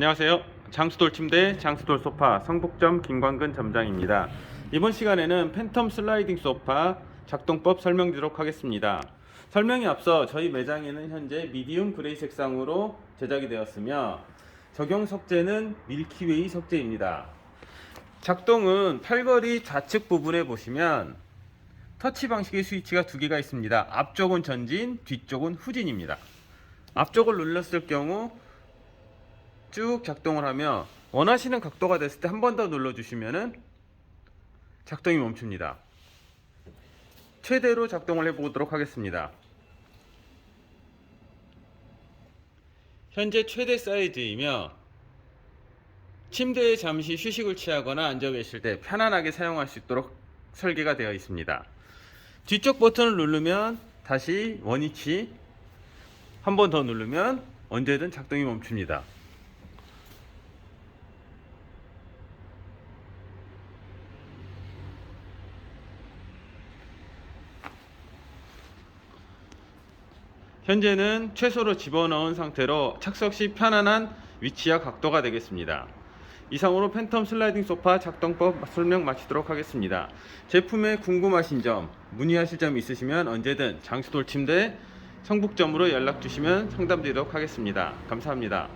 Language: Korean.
안녕하세요. 장수돌 침대, 장수돌 소파, 성북점 김광근 점장입니다. 이번 시간에는 팬텀 슬라이딩 소파 작동법 설명드리도록 하겠습니다. 설명에 앞서 저희 매장에는 현재 미디움 그레이 색상으로 제작이 되었으며 적용 석재는 밀키웨이 석재입니다. 작동은 팔걸이 좌측 부분에 보시면 터치 방식의 스위치가 두 개가 있습니다. 앞쪽은 전진, 뒤쪽은 후진입니다. 앞쪽을 눌렀을 경우 쭉 작동을 하며 원하시는 각도가 됐을 때 한 번 더 눌러주시면은 작동이 멈춥니다. 최대로 작동을 해보도록 하겠습니다. 현재 최대 사이즈이며 침대에 잠시 휴식을 취하거나 앉아 계실 때 편안하게 사용할 수 있도록 설계가 되어 있습니다. 뒤쪽 버튼을 누르면 다시 원위치 한 번 더 누르면 언제든 작동이 멈춥니다. 현재는 최소로 집어넣은 상태로 착석 시 편안한 위치와 각도가 되겠습니다. 이상으로 팬텀 슬라이딩 소파 작동법 설명 마치도록 하겠습니다. 제품에 궁금하신 점, 문의하실 점 있으시면 언제든 장수돌 침대 성북점으로 연락 주시면 상담드리도록 하겠습니다. 감사합니다.